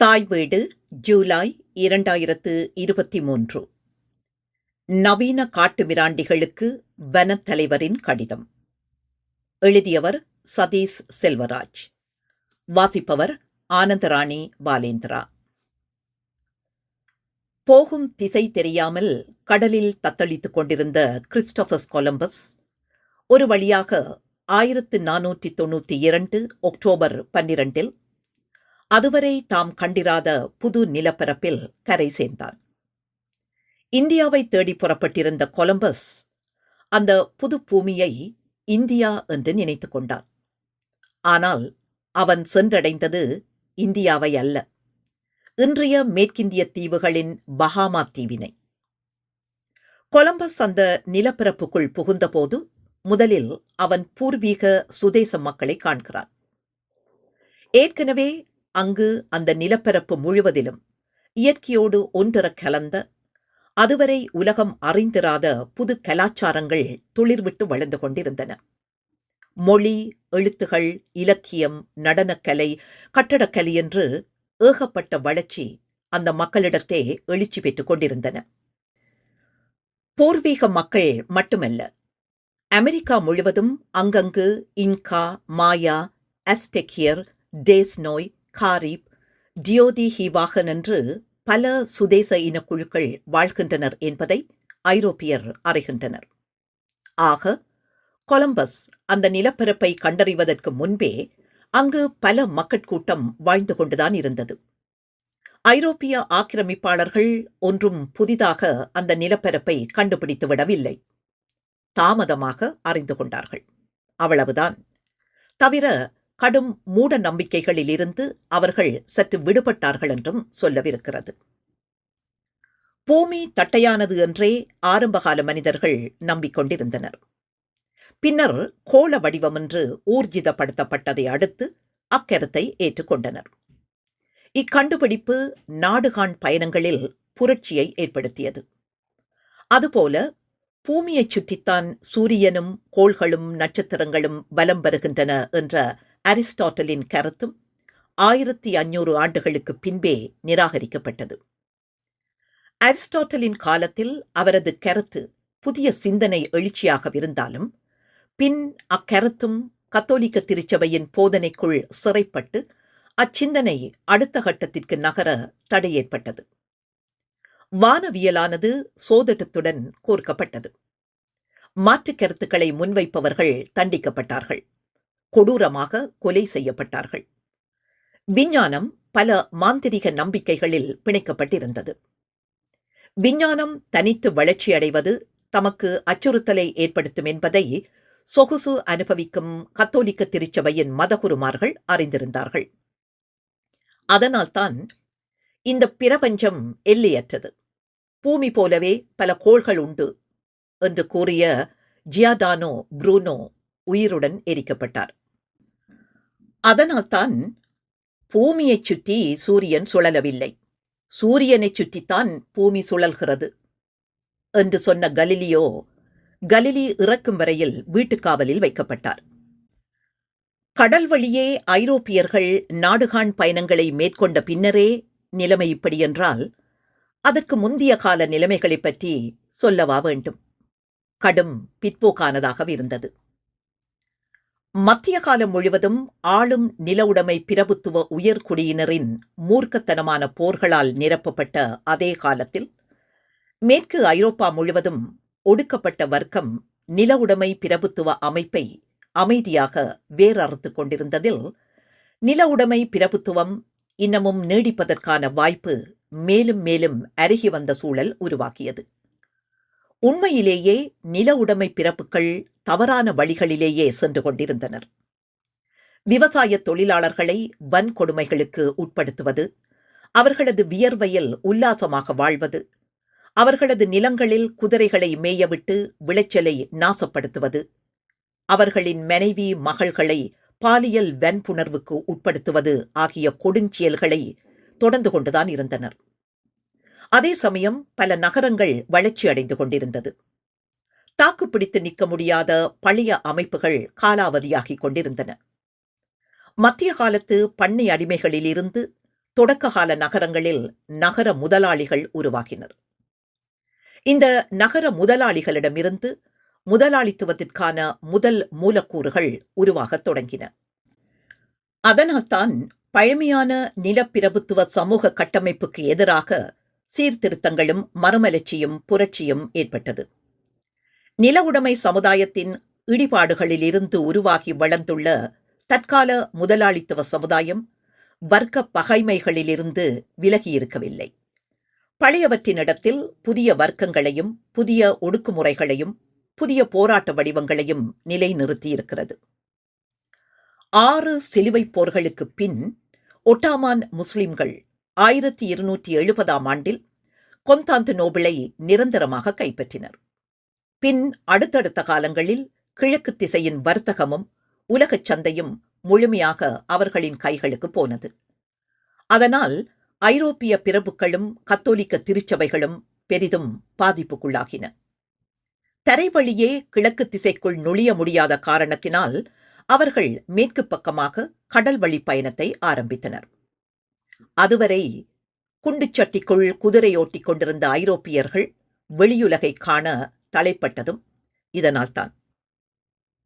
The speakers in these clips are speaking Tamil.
தாய் வீடு ஜூலை இரண்டாயிரத்து இருபத்தி மூன்று. நவீன காட்டுமிராண்டிகளுக்கு வனத்தலைவரின் கடிதம். எழுதியவர் சதீஷ் செல்வராஜ். வாசிப்பவர் ஆனந்தராணி பாலேந்திரா. போகும் திசை தெரியாமல் கடலில் தத்தளித்துக் கொண்டிருந்த கிறிஸ்டபஸ் கொலம்பஸ் ஒரு வழியாக ஆயிரத்து நானூற்றி தொண்ணூற்றி இரண்டு அக்டோபர் பன்னிரண்டில் அதுவரை தாம் கண்டிராத புது நிலப்பரப்பில் கரை சேர்ந்தான். இந்தியாவை தேடி புறப்பட்டிருந்த கொலம்பஸ் அந்த புது பூமியை இந்தியா என்று நினைத்துக் கொண்டான். ஆனால் அவன் சென்றடைந்தது இந்தியாவை அல்ல இன்றைய மேற்கிந்திய தீவுகளின் பஹாமா தீவினை. கொலம்பஸ் அந்த நிலப்பரப்புக்குள் புகுந்தபோது முதலில் அவன் பூர்வீக சுதேச மக்களை காண்கிறான். ஏற்கனவே அங்கு அந்த நிலப்பரப்பு முழுவதிலும். இயற்கையோடு ஒன்றரக் கலந்த அதுவரை உலகம் அறிந்திராத புது கலாச்சாரங்கள் துளிர்விட்டு வளர்ந்து கொண்டிருந்தன. மொழி எழுத்துகள் இலக்கியம் நடனக்கலை கட்டடக்கலை என்று ஏகப்பட்ட வளர்ச்சி அந்த மக்களிடத்தே எழுச்சி பெற்றுக் கொண்டிருந்தன. பூர்வீக மக்கள் மட்டுமல்ல அமெரிக்கா முழுவதும் அங்கங்கு இன்கா மாயா அஸ்டெக்கியர் டேஸ்னோய் காரிப் டியோதி ஹிவாகன் என்று பல சுதேச இனக்குழுக்கள் வாழ்கின்றனர் என்பதை ஐரோப்பியர் அறிகின்றனர். ஆக கொலம்பஸ் அந்த நிலப்பரப்பை கண்டறிவதற்கு முன்பே அங்கு பல மக்கட்கூட்டம் வாழ்ந்து கொண்டுதான் இருந்தது. ஐரோப்பிய ஆக்கிரமிப்பாளர்கள் ஒன்றும் புதிதாக அந்த நிலப்பரப்பை கண்டுபிடித்து விடவில்லை தாமதமாக அறிந்து கொண்டார்கள். அவ்வளவுதான். தவிர கடும் மூட நம்பிக்கைகளிலிருந்து அவர்கள் சற்று விடுபட்டார்கள் என்றும் சொல்லவிருக்கிறது. பூமி தட்டையானது என்றே ஆரம்பகால மனிதர்கள் நம்பிக்கொண்டிருந்தனர். பின்னர் கோள வடிவம் என்று ஊர்ஜிதப்படுத்தப்பட்டதை அடுத்து அக்கருத்தை ஏற்றுக்கொண்டனர். இக்கண்டுபிடிப்பு நாடுகாண் பயணங்களில் புரட்சியை ஏற்படுத்தியது. அதுபோல பூமியைச் சுற்றித்தான் சூரியனும் கோள்களும் நட்சத்திரங்களும் வலம் வருகின்றன என்ற அரிஸ்டாட்டலின் கருத்தும் ஆயிரத்தி ஐநூறு ஆண்டுகளுக்கு பின்பே நிராகரிக்கப்பட்டது. அரிஸ்டாட்டலின் காலத்தில் அவரது கருத்து புதிய சிந்தனை எழுச்சியாகவிருந்தாலும் பின் அக்கருத்தும் கத்தோலிக்க திருச்சபையின் போதனைக்குள் சிறைப்பட்டு அச்சிந்தனை அடுத்த கட்டத்திற்கு நகர தடை ஏற்பட்டது வானவியலானது சோதட்டத்துடன் கோர்க்கப்பட்டது. மாற்றுக் கருத்துக்களை முன்வைப்பவர்கள் தண்டிக்கப்பட்டார்கள். கொடூரமாக கொலை செய்யப்பட்டார்கள். விஞ்ஞானம் பல மாந்திரிக நம்பிக்கைகளில் பிணைக்கப்பட்டிருந்தது. விஞ்ஞானம் தனித்து வளர்ச்சியடைவது தமக்கு அச்சுறுத்தலை ஏற்படுத்தும் என்பதை சொகுசு அனுபவிக்கும் கத்தோலிக்க திருச்சபையின் மதகுருமார்கள் அறிந்திருந்தார்கள். அதனால்தான் இந்த பிரபஞ்சம் எல்லையற்றது. பூமி போலவே பல கோள்கள் உண்டு என்று கூறிய ஜியாடானோ ப்ரூனோ உயிருடன் எரிக்கப்பட்டார். அதனால்தான் பூமியைச் சுற்றி சூரியன் சுழலவில்லை. சூரியனைச் சுற்றித்தான் பூமி சுழல்கிறது என்று சொன்ன கலிலியோ கலிலி இறக்கும் வரையில் வீட்டுக்காவலில் வைக்கப்பட்டார். கடல் வழியே ஐரோப்பியர்கள் நாடுகாண் பயணங்களை மேற்கொண்ட பின்னரே நிலைமை இப்படி என்றால் அதற்கு முந்திய கால நிலைமைகளைப் பற்றி சொல்லவா வேண்டும்? கடும் பிற்போக்கானதாக இருந்தது. மத்திய காலம் முழுவதும் ஆளும் நில உடைமை பிரபுத்துவ உயர்குடியினரின் மூர்க்கத்தனமான போர்களால் நிரப்பப்பட்ட அதே காலத்தில் மேற்கு ஐரோப்பா முழுவதும் ஒடுக்கப்பட்ட வர்க்கம் நில உடைமை பிரபுத்துவ அமைப்பை அமைதியாக வேறறுத்து கொண்டிருந்ததில் நில உடைமை பிரபுத்துவம் இன்னமும் நீடிப்பதற்கான வாய்ப்பு மேலும் மேலும் அருகி வந்த சூழல் உருவாக்கியது. உண்மையிலேயே நில உடைமை பிறப்புகள் தவறான வழிகளிலேயே சென்று கொண்டிருந்தனர். விவசாய தொழிலாளர்களை வன்கொடுமைகளுக்கு உட்படுத்துவது அவர்களது வியர்வையில் உல்லாசமாக வாழ்வது அவர்களது நிலங்களில் குதிரைகளை மேயவிட்டு விளைச்சலை நாசப்படுத்துவது அவர்களின் மனைவி மகள்களை பாலியல் வன்புணர்வுக்கு உட்படுத்துவது ஆகிய கொடுஞ்செயல்களை தொடர்ந்து கொண்டுதான் இருந்தனர். அதே சமயம் பல நகரங்கள் வளர்ச்சி அடைந்து கொண்டிருந்தது. தாக்குப்பிடித்து நிற்க முடியாத பழைய அமைப்புகள் காலாவதியாகிக் கொண்டிருந்தன. மத்திய காலத்து பண்ணை அடிமைகளிலிருந்து தொடக்ககால நகரங்களில் நகர முதலாளிகள் உருவாகினர். இந்த நகர முதலாளிகளிடமிருந்து முதலாளித்துவத்திற்கான முதல் மூலக்கூறுகள் உருவாகத் தொடங்கின. அதனால்தான் பழமையான நிலப்பிரபுத்துவ சமூக கட்டமைப்புக்கு எதிராக சீர்திருத்தங்களும் மறுமலர்ச்சியும் புரட்சியும் ஏற்பட்டது. நில உடைமை சமுதாயத்தின் இடிபாடுகளிலிருந்து உருவாகி வளர்ந்துள்ள தற்கால முதலாளித்துவ சமுதாயம் வர்க்க பகைமைகளிலிருந்து விலகியிருக்கவில்லை. பழையவற்றினிடத்தில் புதிய வர்க்கங்களையும் புதிய ஒடுக்குமுறைகளையும் புதிய போராட்ட வடிவங்களையும் நிலைநிறுத்தியிருக்கிறது. ஆறு சிலுவைப் போர்களுக்கு பின் ஒட்டாமான் முஸ்லிம்கள் ஆயிரத்தி இருநூற்றி எழுபதாம் ஆண்டில் கொந்தாந்து நோபிளை நிரந்தரமாக கைப்பற்றினர். பின் அடுத்தடுத்த காலங்களில் கிழக்கு திசையின் வர்த்தகமும் உலகச் சந்தையும் முழுமையாக அவர்களின் கைகளுக்கு போனது. அதனால் ஐரோப்பிய பிரபுக்களும் கத்தோலிக்க திருச்சபைகளும் பெரிதும் பாதிப்புக்குள்ளாகின. தரைவழியே கிழக்கு திசைக்குள் நுழைய முடியாத காரணத்தினால் அவர்கள் மேற்கு பக்கமாக கடல் வழி பயணத்தை ஆரம்பித்தனர். அதுவரை குண்டுச்சட்டிக்குள் குதிரையோட்டிக் கொண்டிருந்த ஐரோப்பியர்கள் வெளியுலகை காண தலைப்பட்டதும் இதனால்தான்.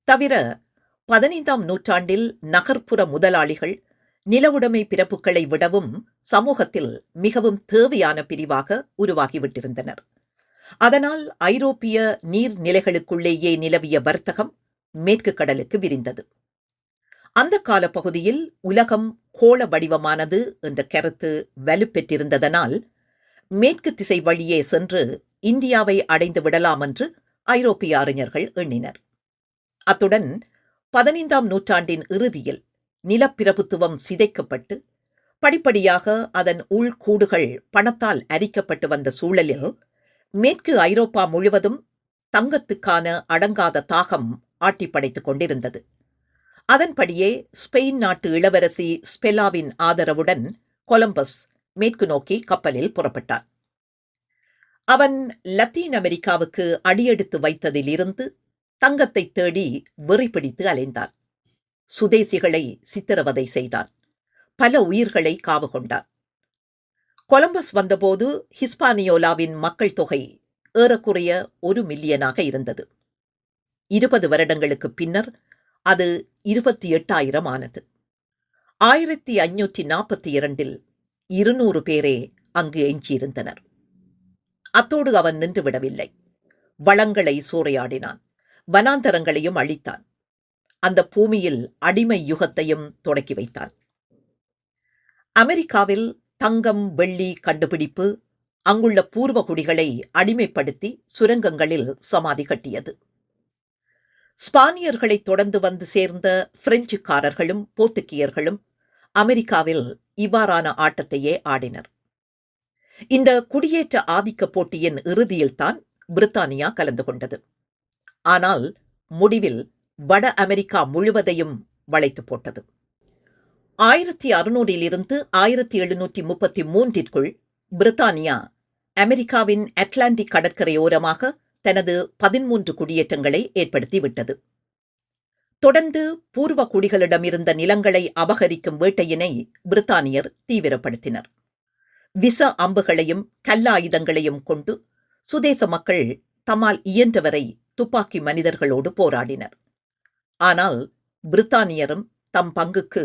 தவிர பதினைந்தாம் நூற்றாண்டில் நகர்ப்புற முதலாளிகள் நிலவுடைமை பிறப்புகளை விடவும் சமூகத்தில் மிகவும் தேவையான பிரிவாக உருவாகிவிட்டிருந்தனர். அதனால் ஐரோப்பிய நீர்நிலைகளுக்குள்ளேயே நிலவிய வர்த்தகம் மேற்கு கடலுக்கு விரிந்தது. அந்த கால பகுதியில் உலகம் கோள வடிவமானது என்ற கருத்து வலுப்பெற்றிருந்ததனால் மேற்கு திசை வழியே சென்று இந்தியாவை அடைந்து விடலாம் என்று ஐரோப்பிய அறிஞர்கள் எண்ணினர். அத்துடன் பதினைந்தாம் நூற்றாண்டின் இறுதியில் நிலப்பிரபுத்துவம் சிதைக்கப்பட்டு படிப்படியாக அதன் உள்கூடுகள் பணத்தால் அரிக்கப்பட்டு வந்த சூழலில் மேற்கு ஐரோப்பா முழுவதும் தங்கத்துக்கான அடங்காத தாகம் ஆட்டிப்படைத்துக் கொண்டிருந்தது. அதன்படியே ஸ்பெயின் நாட்டு இளவரசி ஸ்பெல்லாவின் ஆதரவுடன் கொலம்பஸ் மேற்கு நோக்கி கப்பலில் புறப்பட்டான். அவன் லத்தீன் அமெரிக்காவுக்கு அடியெடுத்து வைத்ததிலிருந்து தங்கத்தை தேடி வெறி பிடித்து அலைந்தான். சுதேசிகளை சித்திரவதை செய்தான். பல உயிர்களை காவு கொண்டான். கொலம்பஸ் வந்தபோது ஹிஸ்பானியோலாவின் மக்கள் தொகை ஏறக்குறைய ஒரு மில்லியனாக இருந்தது. இருபது வருடங்களுக்கு பின்னர் அது இருபத்தி எட்டாயிரம் ஆனது. ஆயிரத்தி ஐநூற்றி நாற்பத்தி இரண்டில் இருநூறு பேரே அங்கு எஞ்சியிருந்தனர். அத்தோடு அவன் நின்றுவிடவில்லை வளங்களை சூறையாடினான். வனாந்தரங்களையும் அழித்தான். அந்த பூமியில் அடிமை யுகத்தையும் தொடக்கி வைத்தான். அமெரிக்காவில் தங்கம் வெள்ளி கண்டுபிடிப்பு அங்குள்ள பூர்வ குடிகளை அடிமைப்படுத்தி சுரங்கங்களில் சமாதி கட்டியது. ஸ்பானியர்களை தொடர்ந்து வந்து சேர்ந்த பிரெஞ்சுக்காரர்களும் போர்த்துக்கியர்களும் அமெரிக்காவில் இவ்வாறான ஆட்டத்தையே ஆடினர். இந்த குடியேற்ற ஆதிக்க போட்டியின் இறுதியில்தான் பிரித்தானியா கலந்து கொண்டது. ஆனால் முடிவில் வட அமெரிக்கா முழுவதையும் வளைத்து போட்டது. ஆயிரத்தி அறுநூறிலிருந்து ஆயிரத்தி எழுநூற்றி முப்பத்தி மூன்றிற்குள் பிரித்தானியா அமெரிக்காவின் அட்லாண்டிக் கடற்கரையோரமாக தனது பதிமூன்று குடியேற்றங்களை ஏற்படுத்திவிட்டது. தொடர்ந்து பூர்வ குடிகளிடமிருந்த நிலங்களை அபகரிக்கும் வேட்டையினை பிரித்தானியர் தீவிரப்படுத்தினர். விச அம்புகளையும் கல்லாயுதங்களையும் கொண்டு சுதேச மக்கள் தம்மால் இயன்றவரை துப்பாக்கி மனிதர்களோடு போராடினர். ஆனால் பிரித்தானியரும் தம் பங்குக்கு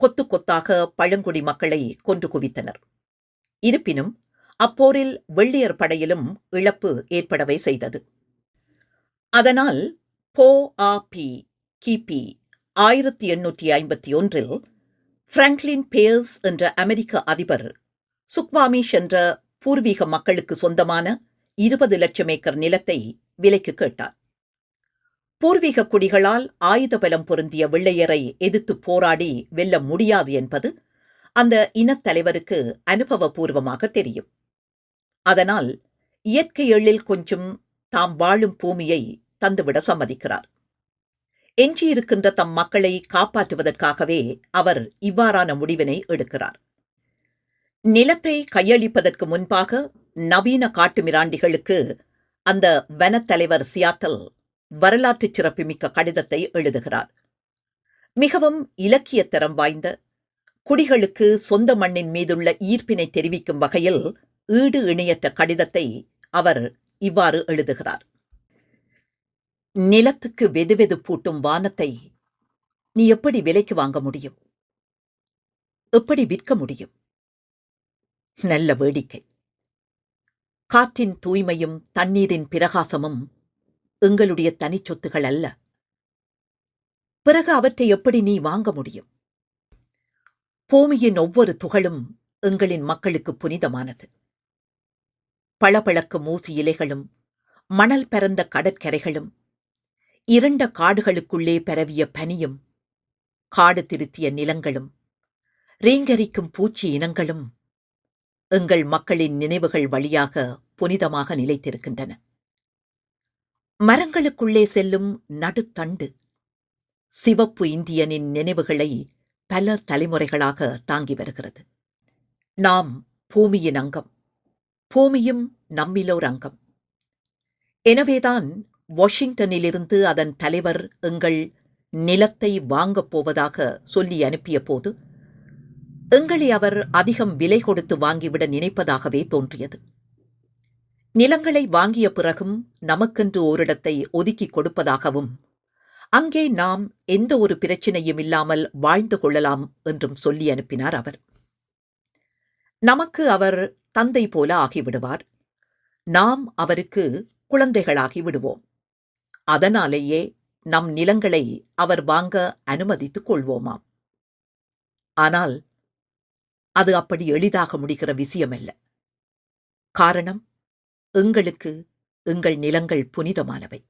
கொத்து கொத்தாக பழங்குடி மக்களை கொன்று குவித்தனர். இருப்பினும் அப்போரில் வெள்ளையர் படையிலும் இழப்பு ஏற்படவே செய்தது. அதனால் போ ஆ பி கிபி ஆயிரத்தி எண்ணூற்றி ஐம்பத்தி ஒன்றில் பிராங்க்லின் பேர்ஸ் என்ற அமெரிக்க அதிபர் சுக்வாமிஷ் என்ற பூர்வீக மக்களுக்கு சொந்தமான இருபது லட்சம் ஏக்கர் நிலத்தை விலைக்கு கேட்டார். பூர்வீக குடிகளால் ஆயுத பலம் பொருந்திய வெள்ளையரை எதிர்த்து போராடி வெல்ல முடியாது என்பது அந்த இனத்தலைவருக்கு அனுபவபூர்வமாக தெரியும். அதனால் இயற்கை எழில் கொஞ்சம் தாம் வாழும் பூமியை தந்துவிட சம்மதிக்கிறார். எஞ்சியிருக்கின்ற தம் மக்களை காப்பாற்றுவதற்காகவே அவர் இவ்வாறான முடிவினை எடுக்கிறார். நிலத்தை கையளிப்பதற்கு முன்பாக நவீன காட்டுமிராண்டிகளுக்கு அந்த வனத்தலைவர் சியாட்டல் வரலாற்று சிறப்புமிக்க கடிதத்தை எழுதுகிறார். மிகவும் இலக்கியத்தரம் வாய்ந்த குடிகளுக்கு சொந்த மண்ணின் மீதுள்ள ஈர்ப்பினை தெரிவிக்கும் வகையில் ஈடு இணையற்ற கடிதத்தை அவர் இவ்வாறு எழுதுகிறார். நிலத்துக்கு வெதுவெது பூட்டும் வானத்தை நீ எப்படி விலைக்கு வாங்க முடியும்? எப்படி விற்க முடியும்? நல்ல வேடிக்கை. காற்றின் தூய்மையும் தண்ணீரின் பிரகாசமும் எங்களுடைய தனிச்சொத்துகள் அல்ல. பிறகு அவற்றை எப்படி நீ வாங்க முடியும்? பூமியின் ஒவ்வொரு துகளும் எங்களின் மக்களுக்கு புனிதமானது. பளபளக்கும் மூசி இலைகளும் மணல் பரந்த கடற்கரைகளும் இரண்ட காடுகளுக்குள்ளே பரவிய பனியும் காடு திருத்திய நிலங்களும் ரீங்கரிக்கும் பூச்சி இனங்களும் எங்கள் மக்களின் நினைவுகள் வழியாக புனிதமாக நிலைத்திருக்கின்றன. மரங்களுக்குள்ளே செல்லும் நடுத்தண்டு சிவப்பு இந்தியனின் நினைவுகளை பல தலைமுறைகளாக தாங்கி வருகிறது. நாம் பூமியின் அங்கம் பூமியும் நம்மிலோர் அங்கம். எனவேதான் வாஷிங்டனிலிருந்து அதன் தலைவர் எங்கள் நிலத்தை வாங்கப் போவதாக சொல்லி அனுப்பிய போது எங்களை அவர் அதிகம் விலை கொடுத்து வாங்கிவிட நினைப்பதாகவே தோன்றியது. நிலங்களை வாங்கிய பிறகும் நமக்கென்று ஓரிடத்தை ஒதுக்கிக் கொடுப்பதாகவும் அங்கே நாம் எந்த ஒரு பிரச்சனையும் இல்லாமல் வாழ்ந்து கொள்ளலாம் என்றும் சொல்லி அனுப்பினார் அவர். நமக்கு அவர் தந்தை போல ஆகிவிடுவார். நாம் அவருக்கு குழந்தைகளாகி விடுவோம். அதனாலேயே நம் நிலங்களை அவர் வாங்க அனுமதித்துக் கொள்வோமாம். ஆனால் அது அப்படி எளிதாக முடிகிற விஷயமல்ல. காரணம் எங்களுக்கு எங்கள் நிலங்கள் புனிதமானவை.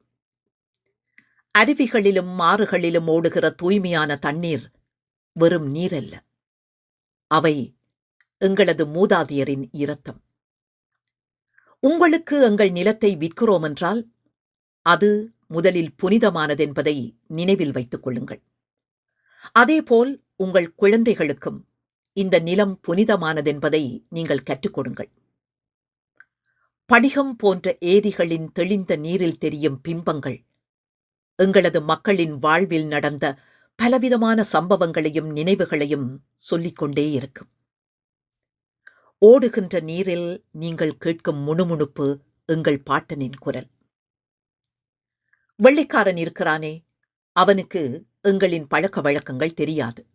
அருவிகளிலும் ஆறுகளிலும் ஓடுகிற தூய்மையான தண்ணீர் வெறும் நீரல்ல. அவை எங்களது மூதாதையரின் இரத்தம். உங்களுக்கு எங்கள் நிலத்தை விற்கிறோம் என்றால் அது முதலில் புனிதமானதென்பதை நினைவில் வைத்துக் கொள்ளுங்கள். அதேபோல் உங்கள் குழந்தைகளுக்கும் இந்த நிலம் புனிதமானதென்பதை நீங்கள் கற்றுக் கொடுங்கள். படிகம் போன்ற ஏரிகளின் தெளிந்த நீரில் தெரியும் பிம்பங்கள் எங்களது மக்களின் வாழ்வில் நடந்த பலவிதமான சம்பவங்களையும் நினைவுகளையும் சொல்லிக்கொண்டே இருக்கும். ஓடுகின்ற நீரில் நீங்கள் கேட்கும் முணுமுணுப்பு எங்கள் பாட்டனின் குரல். வெள்ளைக்காரன் இருக்கிறானே அவனுக்கு எங்களின் பழக்க வழக்கங்கள் தெரியாது.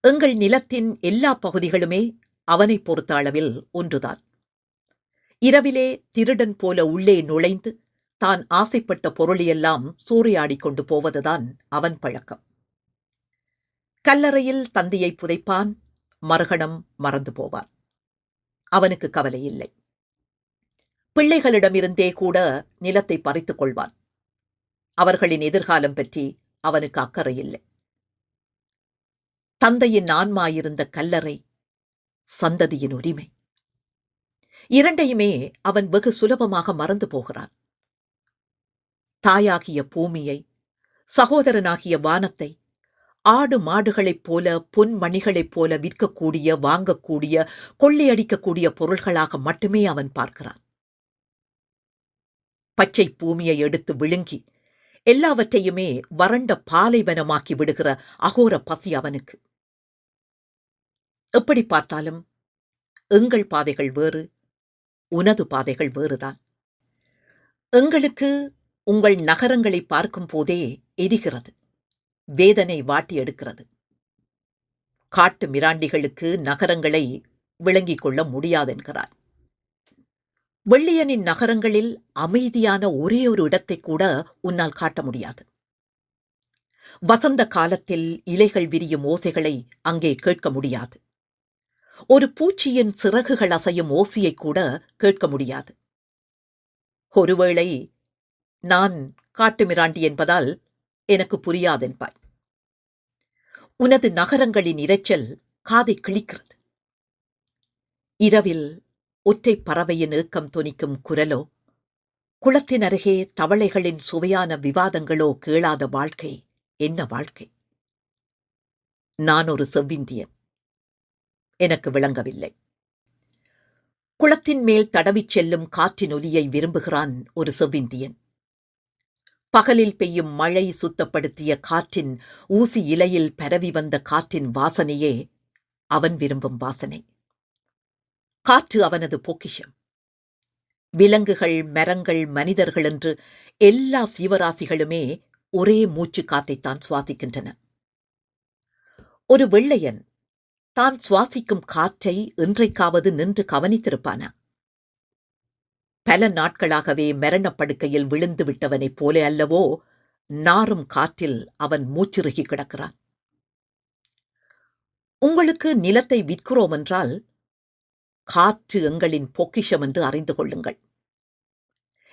எங்கள் நிலத்தின் எல்லா பகுதிகளுமே அவனை பொறுத்த அளவில் ஒன்றுதான். இரவிலே திருடன் போல உள்ளே நுழைந்து தான் ஆசைப்பட்ட பொருளையெல்லாம் சூறையாடி கொண்டு போவதுதான் அவன் பழக்கம். கல்லறையில் தந்தையை புதைப்பான் மறுகணம் மறந்து போவான். அவனுக்கு கவலை இல்லை பிள்ளைகளிடமிருந்தே கூட நிலத்தை பறித்துக் கொள்வான். அவர்களின் எதிர்காலம் பற்றி அவனுக்கு அக்கறை இல்லை தந்தையின் ஆன்மாயிருந்த கல்லறை சந்ததியின் உரிமை. இரண்டையுமே அவன் வெகு சுலபமாக மறந்து போகிறான். தாயாகிய பூமியை சகோதரனாகிய வானத்தை ஆடு மாடுகளைப் போல பொன்மணிகளைப் போல விற்கக்கூடிய வாங்கக்கூடிய கொள்ளையடிக்கக்கூடிய பொருள்களாக மட்டுமே அவன் பார்க்கிறான். பச்சை பூமியை எடுத்து விழுங்கி எல்லாவற்றையுமே வறண்ட பாலைவனமாக்கி விடுகிற அகோர பசி அவனுக்கு. எப்படி பார்த்தாலும் எங்கள் பாதைகள் வேறு உனது பாதைகள் வேறுதான். எங்களுக்கு உங்கள் நகரங்களை பார்க்கும் போதே எரிகிறது. வேதனை வாட்டி எடுக்கிறது. காட்டு மிராண்டிகளுக்கு நகரங்களை விளங்கிக் கொள்ள முடியாதென்கிறார். வெள்ளியனின் நகரங்களில் அமைதியான ஒரே ஒரு இடத்தை கூட உன்னால் காட்ட முடியாது. வசந்த காலத்தில் இலைகள் விரியும் ஓசைகளை அங்கே கேட்க முடியாது. ஒரு பூச்சியின் சிறகுகள் அசையும் ஓசையை கூட கேட்க முடியாது. ஒருவேளை நான் காட்டுமிராண்டி என்பதால் எனக்கு புரியாதென்பாய் உனது நகரங்களின் இரைச்சல் காதை கிழிக்கிறது. இரவில் ஒற்றை பறவையின் ஏக்கம் தொனிக்கும் குரலோ குளத்தின் அருகே தவளைகளின் சுவையான விவாதங்களோ கேளாத வாழ்க்கை என்ன வாழ்க்கை? நான் ஒரு செவ்விந்தியன். எனக்கு விளங்கவில்லை. குளத்தின் மேல் தடவிச் செல்லும் காற்றின் ஒலியை விரும்புகிறான் ஒரு செவ்விந்தியன். பகலில் பெய்யும் மழை சுத்தப்படுத்திய காற்றின் ஊசி இலையில் பரவி வந்த காற்றின் வாசனையே அவன் விரும்பும் வாசனை. காற்று அவனது பொக்கிஷம். விலங்குகள் மரங்கள் மனிதர்கள் என்று எல்லா சீவராசிகளுமே ஒரே மூச்சு காத்தைத்தான் சுவாசிக்கின்றன. ஒரு வெள்ளையன் தான் சுவாசிக்கும் காற்றை இன்றைக்காவது நின்று கவனித்திருப்பானா? பல நாட்களாகவே மரணப்படுக்கையில் விழுந்து விட்டவனைப் போல அல்லவோ நாரும் காற்றில் அவன் மூச்சிறுகி கிடக்கிறான். உங்களுக்கு நிலத்தை விற்கிறோம் என்றால் காற்று எங்களின் பொக்கிஷம் என்று அறிந்து கொள்ளுங்கள்.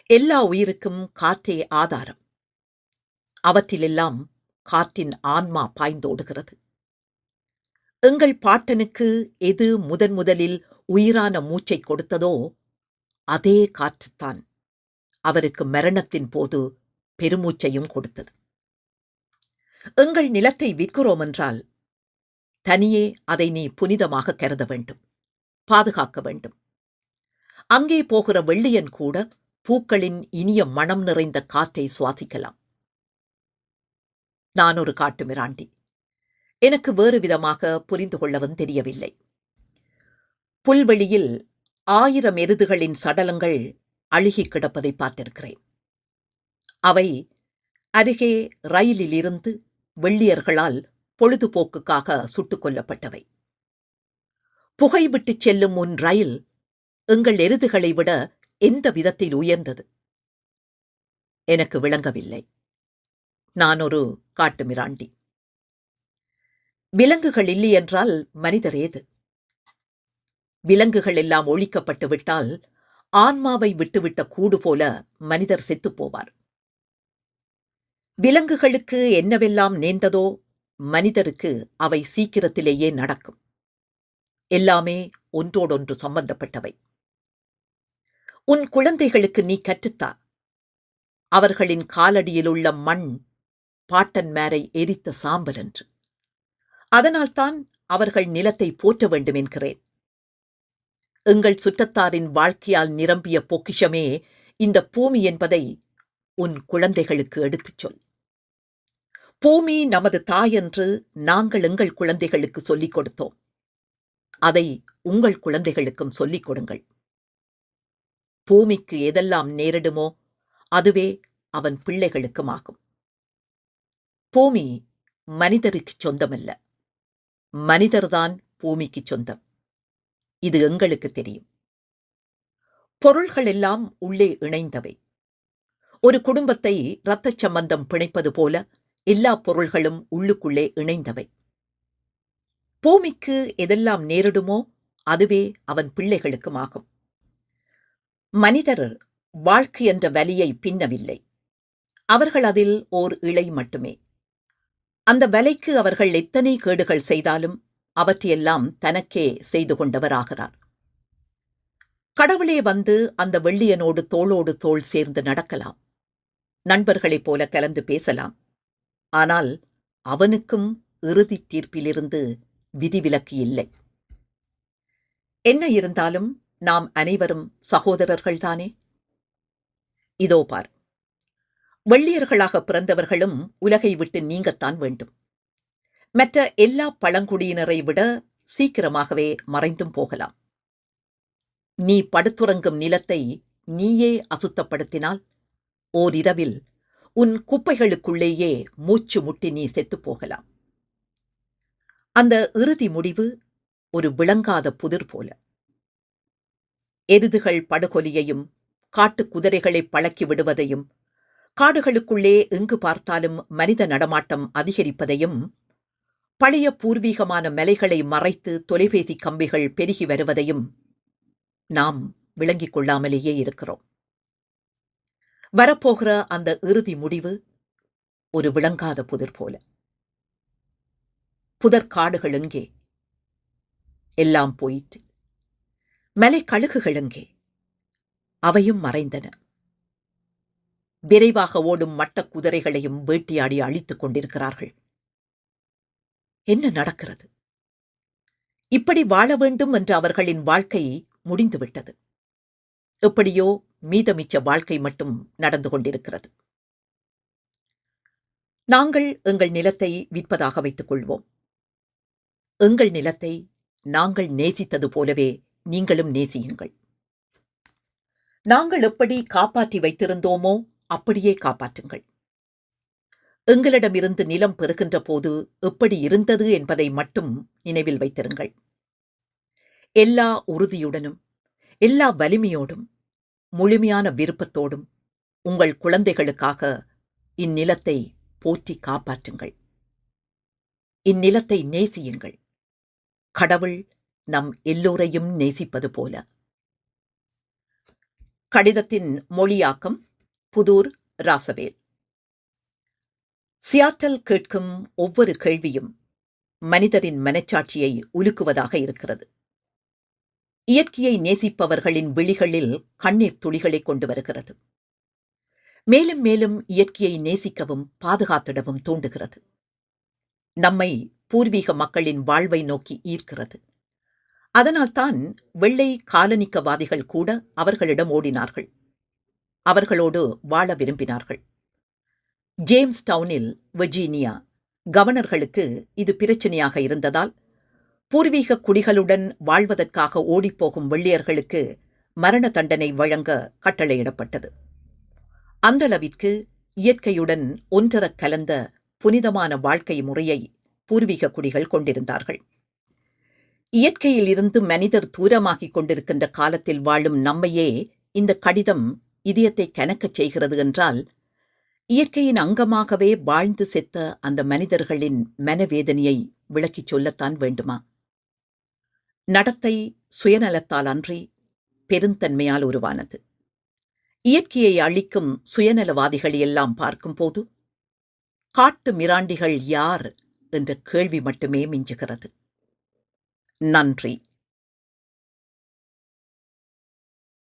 எல்லா உயிருக்கும் காற்றே ஆதாரம். அவற்றிலெல்லாம் காற்றின் ஆன்மா பாய்ந்தோடுகிறது. எங்கள் பாட்டனுக்கு எது முதன் முதலில் உயிரான மூச்சை கொடுத்ததோ அதே காற்றுத்தான் அவருக்கு மரணத்தின் போது பெருமூச்சையும் கொடுத்தது. எங்கள் நிலத்தை விற்கிறோம் என்றால் தனியே அதை நீ புனிதமாக கருத வேண்டும் பாதுகாக்க வேண்டும். அங்கே போகிற வெள்ளியன் கூட பூக்களின் இனிய மனம் நிறைந்த காற்றை சுவாசிக்கலாம். நான் ஒரு காட்டு மிராண்டி. எனக்கு வேறு விதமாக புரிந்து கொள்ளவும் தெரியவில்லை. புல்வெளியில் ஆயிரம் எருதுகளின் சடலங்கள் அழுகி கிடப்பதை பார்த்திருக்கிறேன். அவை அருகே ரயிலிலிருந்து வெள்ளியர்களால் பொழுதுபோக்குக்காக சுட்டுக் கொல்லப்பட்டவை. புகை விட்டுச் செல்லும் உன் ரயில் எங்கள் எருதுகளை விட எந்த விதத்தில் உயர்ந்தது? எனக்கு விளங்கவில்லை. நான் ஒரு காட்டுமிராண்டி. விலங்குகள் இல்லை என்றால் மனிதர் ஏது? விலங்குகள் எல்லாம் ஒழிக்கப்பட்டு விட்டால் ஆன்மாவை விட்டுவிட்ட கூடு போல மனிதர் செத்துப் போவார். விலங்குகளுக்கு என்னவெல்லாம் நேர்ந்ததோ மனிதருக்கு அவை சீக்கிரத்திலேயே நடக்கும். எல்லாமே ஒன்றோடொன்று சம்பந்தப்பட்டவை. உன் குழந்தைகளுக்கு நீ கற்றுத்தா. அவர்களின் காலடியில் உள்ள மண் பாட்டன்மாரை எரித்த சாம்பல் என்று அதனால்தான் அவர்கள் நிலத்தை போற்ற வேண்டும் என்கிறேன் எங்கள் சுற்றத்தாரின் வாழ்க்கையால் நிரம்பிய பொக்கிஷமே இந்த பூமி என்பதை உன் குழந்தைகளுக்கு எடுத்துச் சொல். பூமி நமது தாய் என்று நாங்கள் எங்கள் குழந்தைகளுக்கு சொல்லிக் கொடுத்தோம். அதை உங்கள் குழந்தைகளுக்கும் சொல்லிக் கொடுங்கள். பூமிக்கு எதெல்லாம் நேரிடுமோ அதுவே அவன் பிள்ளைகளுக்கும் ஆகும். பூமி மனிதருக்கு சொந்தமல்ல. மனிதர்தான் பூமிக்கு சொந்தம். இது எங்களுக்கு தெரியும். பொருள்கள் எல்லாம் உள்ளே இணைந்தவை. ஒரு குடும்பத்தை இரத்த சம்பந்தம் பிணைப்பது போல எல்லா பொருள்களும் உள்ளுக்குள்ளே இணைந்தவை. பூமிக்கு எதெல்லாம் நேரிடுமோ அதுவே அவன் பிள்ளைகளுக்கும் ஆகும். மனிதர் வாழ்க்கை என்ற வலியை பின்னவில்லை. அவர்கள் அதில் ஓர் இழை மட்டுமே. அந்த வலைக்கு அவர்கள் எத்தனை கேடுகள் செய்தாலும் அவற்றையெல்லாம் தனக்கே செய்து கொண்டவராகிறார். கடவுளே வந்து அந்த வெள்ளியனோடு தோளோடு தோள் சேர்ந்து நடக்கலாம். நண்பர்களைப் போல கலந்து பேசலாம். ஆனால் அவனுக்கும் இறுதி தீர்ப்பிலிருந்து விதிவிலக்கு இல்லை. என்ன இருந்தாலும் நாம் அனைவரும் சகோதரர்கள்தானே? இதோ பார். வெள்ளியர்களாக பிறந்தவர்களும் உலகை விட்டு நீங்கத்தான் வேண்டும். மற்ற எல்லா பழங்குடியினரை விட சீக்கிரமாகவே மறைந்தும் போகலாம். நீ படுத்துறங்கும் நிலத்தை நீயே அசுத்தப்படுத்தினால் ஓரிரவில் உன் குப்பைகளுக்குள்ளேயே மூச்சு முட்டி நீ செத்து போகலாம். அந்த இறுதி முடிவு ஒரு விளங்காத புதிர் போல. எருதுகள் படுகொலியையும் காட்டுக் குதிரைகளை பழக்கி விடுவதையும் காடுகளுக்குள்ளே எங்கு பார்த்தாலும் மனித நடமாட்டம் அதிகரிப்பதையும் பழைய பூர்வீகமான மலைகளை மறைத்து தொலைபேசி கம்பிகள் பெருகி வருவதையும் நாம் விளங்கிக் கொள்ளாமலேயே இருக்கிறோம். வரப்போகிற அந்த இறுதி முடிவு ஒரு விளங்காத புதிர் போல. புதற்காடுகள் எங்கே? எல்லாம் போயிற்று. மலை கழுகுகள் எங்கே? அவையும் மறைந்தன. விரைவாக ஓடும் மட்டக் குதிரைகளையும் வேட்டியாடி அழித்துக் கொண்டிருக்கிறார்கள். என்ன நடக்கிறது? இப்படி வாழ வேண்டும் என்ற அவர்களின் வாழ்க்கை முடிந்துவிட்டது. எப்படியோ மீதமிச்ச வாழ்க்கை மட்டும் நடந்து கொண்டிருக்கிறது. நாங்கள் எங்கள் நிலத்தை விற்பதாக வைத்துக் கொள்வோம். எங்கள் நிலத்தை நாங்கள் நேசித்தது போலவே நீங்களும் நேசியுங்கள். நாங்கள் எப்படி காப்பாற்றி வைத்திருந்தோமோ அப்படியே காப்பாற்றுங்கள். எங்களிடமிருந்து நிலம் பெறுகின்ற போது எப்படி இருந்தது என்பதை மட்டும் நினைவில் வைத்திருங்கள். எல்லா உறுதியுடனும் எல்லா வலிமையோடும் முழுமையான விருப்பத்தோடும் உங்கள் குழந்தைகளுக்காக இந்நிலத்தை போற்றி காப்பாற்றுங்கள். இந்நிலத்தை நேசியுங்கள். கடவுள் நம் எல்லோரையும் நேசிப்பது போல. கடிதத்தின் மொழியாக்கம் புதூர் ராசவேல். சியாட்டல் கேட்கும் ஒவ்வொரு கேள்வியும் மனிதரின் மனச்சாட்சியை உலுக்குவதாக இருக்கிறது. இயற்கையை நேசிப்பவர்களின் விழிகளில் கண்ணீர் துளிகளை கொண்டு வருகிறது. மேலும் மேலும் இயற்கையை நேசிக்கவும் பாதுகாத்திடவும் தூண்டுகிறது. நம்மை பூர்வீக மக்களின் வாழ்வை நோக்கி ஈர்க்கிறது. அதனால்தான் வெள்ளை காலனிக்கவாதிகள் கூட அவர்களிடம் ஓடினார்கள். அவர்களோடு வாழ விரும்பினார்கள். ஜேம்ஸ் டவுனில் வெர்ஜீனியா கவர்னர்களுக்கு இது பிரச்சனையாக இருந்ததால் பூர்வீக குடிகளுடன் வாழ்வதற்காக ஓடிப்போகும் வெள்ளையர்களுக்கு மரண தண்டனை வழங்க கட்டளையிடப்பட்டது. அந்தளவிற்கு இயற்கையுடன் ஒன்றரக் கலந்த புனிதமான வாழ்க்கை முறையை பூர்வீக குடிகள் கொண்டிருந்தார்கள். இயற்கையில் இருந்து மனிதர் தூரமாகிக் கொண்டிருக்கின்ற காலத்தில் வாழும் நம்மையே இந்த கடிதம் இதயத்தை கனக்கச் செய்கிறது என்றால் இயற்கையின் அங்கமாகவே வாழ்ந்து செத்த அந்த மனிதர்களின் மனவேதனையை விளக்கிச் சொல்லத்தான் வேண்டுமா? நடத்தை சுயநலத்தால் அன்றி பெருந்தன்மையால் உருவானது. இயற்கையை அழிக்கும் சுயநலவாதிகளை எல்லாம் பார்க்கும்போது காட்டு மிராண்டிகள் யார்? என்ற கேள்வி மட்டுமே மிஞ்சுகிறது. நன்றி.